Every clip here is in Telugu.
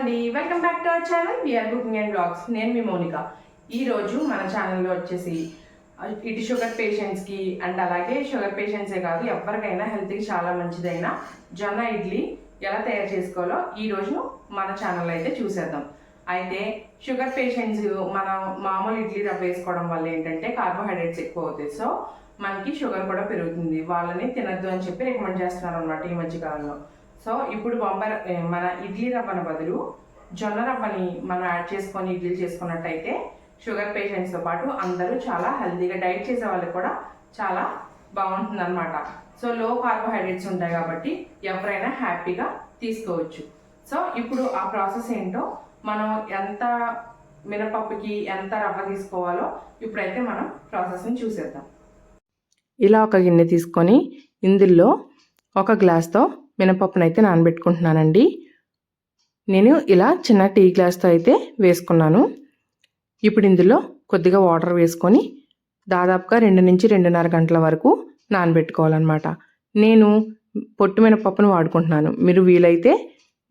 అండి. Welcome back to our channel VR cooking and blogs నేను మీ మౌనిక. ఈ రోజు మన ఛానల్లో వచ్చేసి ఇటు షుగర్ పేషెంట్స్కి అండ్ అలాగే షుగర్ పేషెంట్సే కాదు ఎవరికైనా హెల్త్కి చాలా మంచిదైన జొన్న ఇడ్లీ ఎలా తయారు చేసుకోవాలో ఈ రోజు మన ఛానల్లో అయితే చూసేద్దాం. అయితే షుగర్ పేషెంట్స్ మన మామూలు ఇడ్లీ రవ్వ వేసుకోవడం వల్ల ఏంటంటే కార్బోహైడ్రేట్స్ ఎక్కువ అవుతాయి. సో మనకి షుగర్ కూడా పెరుగుతుంది. వాళ్ళని తినద్దు అని చెప్పి రికమెండ్ చేస్తున్నారు అనమాట ఈ మధ్యకాలంలో సో ఇప్పుడు బొంబాయి మన ఇడ్లీ రవ్వన బదులు జొన్న రవ్వని మనం యాడ్ చేసుకొని ఇడ్లీ చేసుకున్నట్టయితే షుగర్ పేషెంట్స్తో పాటు అందరూ చాలా హెల్తీగా డైట్ చేసే వాళ్ళకి కూడా చాలా బాగుంటుంది అనమాట సో లో కార్బోహైడ్రేట్స్ ఉంటాయి కాబట్టి ఎవరైనా హ్యాపీగా తీసుకోవచ్చు. సో ఇప్పుడు ఆ ప్రాసెస్ ఏంటో మనం ఎంత మినపప్పుకి ఎంత రవ్వ తీసుకోవాలో ఇప్పుడైతే మనం ప్రాసెస్ని చూసేద్దాం. ఇలా ఒక గిన్నె తీసుకొని ఇందులో ఒక గ్లాస్తో మినపప్పును అయితే నానబెట్టుకుంటున్నానండి. నేను ఇలా చిన్న టీ గ్లాస్తో అయితే వేసుకున్నాను. ఇప్పుడు ఇందులో కొద్దిగా వాటర్ వేసుకొని దాదాపుగా రెండు నుంచి రెండున్నర గంటల వరకు నానబెట్టుకోవాలన్నమాట. నేను పొట్టు మినపప్పును వాడుకుంటున్నాను. మీరు వీలైతే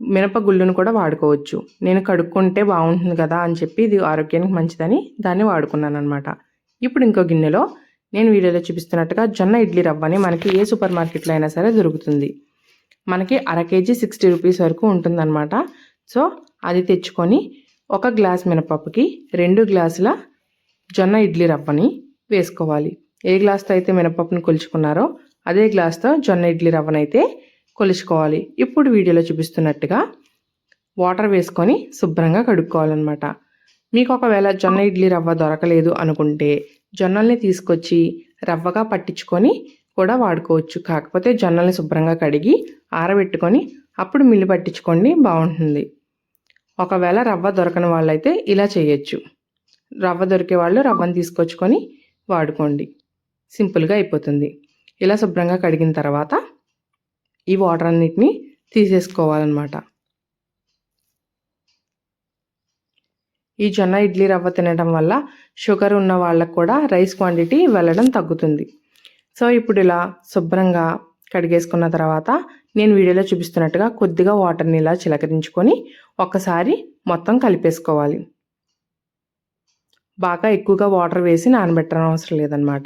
మినప గుళ్ళును కూడా వాడుకోవచ్చు. నేను కడుక్కుంటే బాగుంటుంది కదా అని చెప్పి ఇది ఆరోగ్యానికి మంచిదని దాన్ని వాడుకున్నాను అనమాట ఇప్పుడు ఇంకో గిన్నెలో నేను వీడియోలో చూపిస్తున్నట్టుగా జొన్న ఇడ్లీ రవ్వని మనకి ఏ సూపర్ మార్కెట్లో అయినా సరే దొరుకుతుంది. మనకి అర కేజీ సిక్స్టీ రూపీస్ వరకు ఉంటుందన్నమాట. సో అది తెచ్చుకొని ఒక గ్లాస్ మినపప్పుకి రెండు గ్లాసుల జొన్న ఇడ్లీ రవ్వని వేసుకోవాలి. ఏ గ్లాస్తో అయితే మినపప్పుని కొలుచుకున్నారో అదే గ్లాస్తో జొన్న ఇడ్లీ రవ్వనైతే కొలుచుకోవాలి. ఇప్పుడు వీడియోలో చూపిస్తున్నట్టుగా వాటర్ వేసుకొని శుభ్రంగా కడుక్కోవాలన్నమాట. మీకు ఒకవేళ జొన్న ఇడ్లీ రవ్వ దొరకలేదు అనుకుంటే జొన్నల్ని తీసుకొచ్చి రవ్వగా పట్టించుకొని కూడా వాడుకోవచ్చు. కాకపోతే జొన్నల్ని శుభ్రంగా కడిగి ఆరబెట్టుకొని అప్పుడు మిల్లు పట్టించుకోండి బాగుంటుంది. ఒకవేళ రవ్వ దొరకని వాళ్ళైతే ఇలా చేయొచ్చు. రవ్వ దొరికే వాళ్ళు రవ్వను తీసుకొచ్చుకొని వాడుకోండి. సింపుల్గా అయిపోతుంది. ఇలా శుభ్రంగా కడిగిన తర్వాత ఈ వాటర్ అన్నిటిని తీసేసుకోవాలన్నమాట. ఈ జొన్న ఇడ్లీ రవ్వ తినడం వల్ల షుగర్ ఉన్న వాళ్ళకు కూడా రైస్ క్వాంటిటీ వెళ్ళడం తగ్గుతుంది. సో ఇప్పుడు ఇలా శుభ్రంగా కడిగేసుకున్న తర్వాత నేను వీడియోలో చూపిస్తున్నట్టుగా కొద్దిగా వాటర్ని ఇలా చిలకరించుకొని ఒక్కసారి మొత్తం కలిపేసుకోవాలి. బాగా ఎక్కువగా వాటర్ వేసి నానబెట్టడం అవసరం లేదనమాట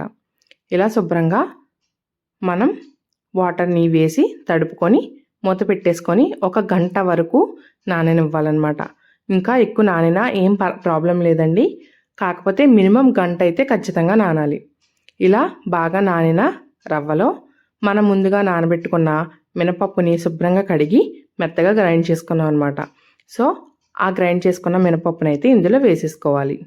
ఇలా శుభ్రంగా మనం వాటర్ని వేసి తడుపుకొని మూత పెట్టేసుకొని ఒక గంట వరకు నాననివ్వాలన్నమాట. ఇంకా ఎక్కువ నానినా ఏం ప్రాబ్లం లేదండి. కాకపోతే మినిమం గంట అయితే ఖచ్చితంగా నానాలి. ఇలా బాగా నానిన రవ్వలో మనం ముందుగా నానబెట్టుకున్న మినపప్పుని శుభ్రంగా కడిగి మెత్తగా గ్రైండ్ చేసుకున్నాం అనమాట సో ఆ గ్రైండ్ చేసుకున్న మినపప్పుని అయితే ఇందులో వేసేసుకోవాలి.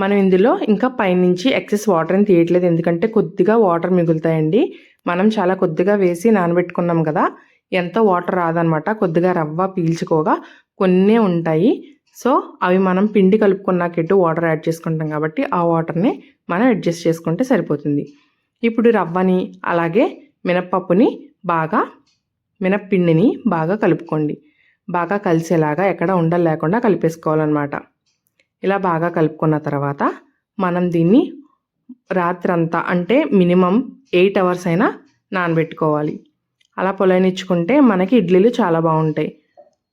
మనం ఇందులో ఇంకా పైనుంచి ఎక్సెస్ వాటర్ని తీయట్లేదు. ఎందుకంటే కొద్దిగా వాటర్ మిగులుతాయండి. మనం చాలా కొద్దిగా వేసి నానబెట్టుకున్నాం కదా ఎంతో వాటర్ రాదనమాట కొద్దిగా రవ్వ పీల్చుకోగా కొన్నే ఉంటాయి. సో అవి మనం పిండి కలుపుకున్నాకెట్టు వాటర్ యాడ్ చేసుకుంటాం కాబట్టి ఆ వాటర్ని మనం అడ్జస్ట్ చేసుకుంటే సరిపోతుంది. ఇప్పుడు రవ్వని అలాగే మినప్పప్పుని బాగా మినప్పిండిని బాగా కలుపుకోండి. బాగా కలిసేలాగా ఎక్కడ ఉండలు లేకుండా కలిపేసుకోవాలన్నమాట. ఇలా బాగా కలుపుకున్న తర్వాత మనం దీన్ని రాత్రంతా అంటే మినిమం ఎయిట్ అవర్స్ అయినా నానబెట్టుకోవాలి. అలా పొలనిచ్చుకుంటే మనకి ఇడ్లీలు చాలా బాగుంటాయి.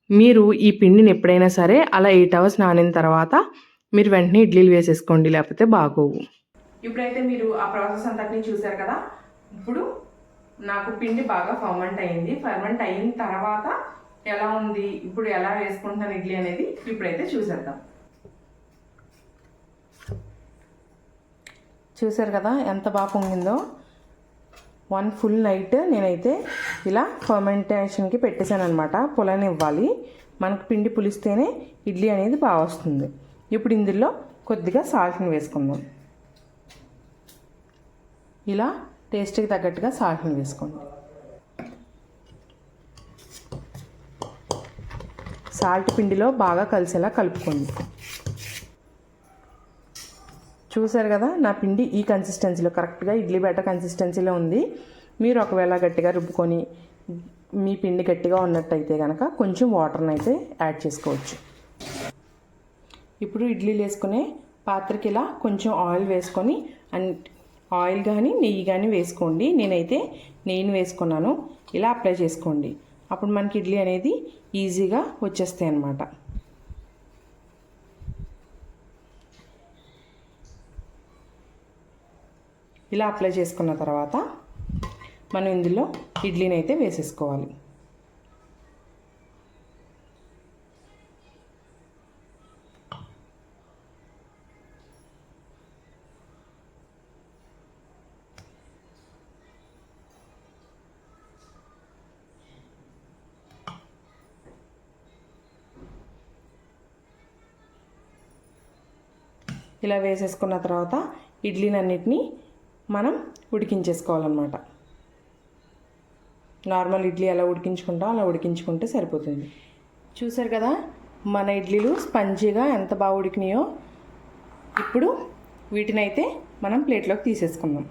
మీరు ఈ పిండిని ఎప్పుడైనా సరే అలా ఎయిట్ అవర్స్ నానిన తర్వాత మీరు వెంటనే ఇడ్లీలు వేసేసుకోండి లేకపోతే బాగోవు. ఇప్పుడైతే మీరు ఆ ప్రాసెస్ అంతటిని చూసారు కదా? ఇప్పుడు నాకు పిండి బాగా ఫర్మెంట్ అయింది. ఫర్మెంట్ అయిన తర్వాత ఎలా ఉంది? ఇప్పుడు ఎలా వేసుకుంటాను ఇడ్లీ అనేది ఇప్పుడైతే చూసేద్దాం. చూసారు కదా ఎంత బాగా పొంగిందో? వన్ ఫుల్ నైట్ నేనైతే ఇలా ఫర్మెంటేషన్కి పెట్టేశాను అనమాట పులని ఇవ్వాలి మనకు పిండి పులిస్తేనే ఇడ్లీ అనేది బాగా వస్తుంది. ఇప్పుడు ఇందులో కొద్దిగా సాల్ట్ని వేసుకుందాం. ఇలా టేస్ట్కి తగ్గట్టుగా సాల్ట్ని వేసుకోండి. సాల్ట్ పిండిలో బాగా కలిసేలా కలుపుకోండి. చూసారు కదా నా పిండి ఈ కన్సిస్టెన్సీలో కరెక్ట్గా ఇడ్లీ బెటర్ కన్సిస్టెన్సీలో ఉంది. మీరు ఒకవేళ గట్టిగా రుబ్బుకొని మీ పిండి గట్టిగా ఉన్నట్టయితే కనుక కొంచెం వాటర్ని అయితే యాడ్ చేసుకోవచ్చు. ఇప్పుడు ఇడ్లీలు వేసుకునే పాత్రకి ఇలా కొంచెం ఆయిల్ వేసుకొని అండ్ ఆయిల్ కానీ నెయ్యి కానీ వేసుకోండి. నేనైతే నెయ్యిని వేసుకున్నాను. ఇలా అప్లై చేసుకోండి. అప్పుడు మనకి ఇడ్లీ అనేది ఈజీగా వచ్చేస్తాయి అన్నమాట. ఇలా అప్లై చేసుకున్న తర్వాత మనం ఇందులో ఇడ్లీని అయితే వేసేసుకోవాలి. ఇలా వేసేసుకున్న తర్వాత ఇడ్లీనన్నిటినీ మనం ఉడికించేసుకోవాలన్నమాట. నార్మల్ ఇడ్లీ ఎలా ఉడికించుకుంటాం అలా ఉడికించుకుంటే సరిపోతుంది. చూసారు కదా మన ఇడ్లీలు స్పంజీగా ఎంత బాగా ఉడికినాయో ఇప్పుడు వీటినైతే మనం ప్లేట్లోకి తీసేసుకుందాం.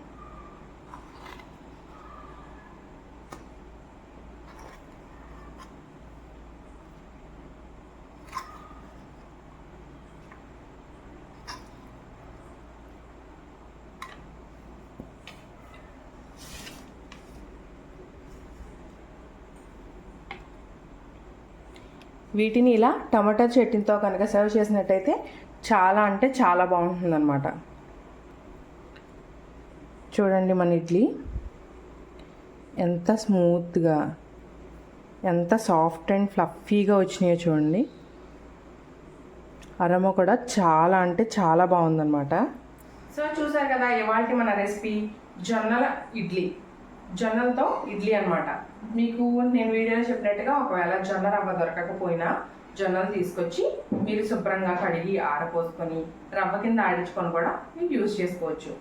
వీటిని ఇలా టమాటా చట్నీతో కనుక సర్వ్ చేసినట్టయితే చాలా అంటే చాలా బాగుంటుందన్నమాట. చూడండి మన ఇడ్లీ. ఎంత స్మూత్గా ఎంత సాఫ్ట్ అండ్ ఫ్లఫీగా వచ్చినాయో చూడండి. అరమ కూడా చాలా అంటే చాలా బాగుందన్నమాట. సో చూసారు కదా ఇవాళ మన రెసిపీ జొన్నల ఇడ్లీ. జొన్నలతో ఇడ్లీ అనమాట మీకు నేను వీడియోలో చెప్పినట్టుగా ఒకవేళ జొన్న రవ్వ దొరకకపోయినా జొన్నలు తీసుకొచ్చి మీరు శుభ్రంగా కడిగి ఆరపోసుకొని రవ్వ కింద ఆడించుకొని కూడా మీరు యూజ్ చేసుకోవచ్చు.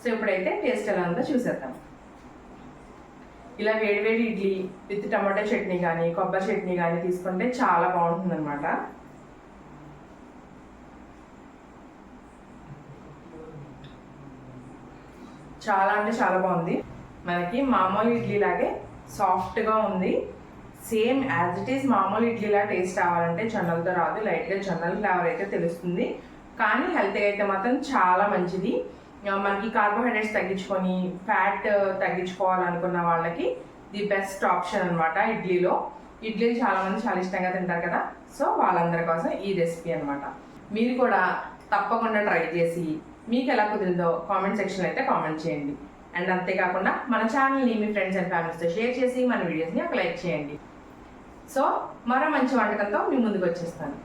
సో ఇప్పుడైతే టేస్ట్ ఎలా ఉందో చూసేద్దాం. ఇలా వేడివేడి ఇడ్లీ విత్ టమాటా చట్నీ కానీ కొబ్బరి చట్నీ కానీ తీసుకుంటే చాలా బాగుంటుంది అనమాట చాలా అంటే చాలా బాగుంది. మనకి మామూలు ఇడ్లీ లాగే సాఫ్ట్గా ఉంది. సేమ్ యాజ్ ఇట్ ఈస్ మామూలు ఇడ్లీలా టేస్ట్ రావాలంటే జొన్నలతో రాదు. లైట్గా జొన్నల ఫ్లేవర్ అయితే తెలుస్తుంది. కానీ హెల్త్గా అయితే మాత్రం చాలా మంచిది. మనకి కార్బోహైడ్రేట్స్ తగ్గించుకొని ఫ్యాట్ తగ్గించుకోవాలనుకున్న వాళ్ళకి ది బెస్ట్ ఆప్షన్ అనమాట ఇడ్లీలో. ఇడ్లీ చాలామంది చాలా ఇష్టంగా తింటారు కదా. సో వాళ్ళందరి కోసం ఈ రెసిపీ అనమాట మీరు కూడా తప్పకుండా ట్రై చేసి మీకు ఎలా కుదిరిందో కామెంట్ సెక్షన్ అయితే కామెంట్ చేయండి. అండ్ అంతేకాకుండా మన ఛానల్ని మీ ఫ్రెండ్స్ అండ్ ఫ్యామిలీస్తో షేర్ చేసి మన వీడియోస్ని ఒక లైక్ చేయండి. సో మరో మంచి వంటకంతో మీ ముందుకు వచ్చేస్తాను.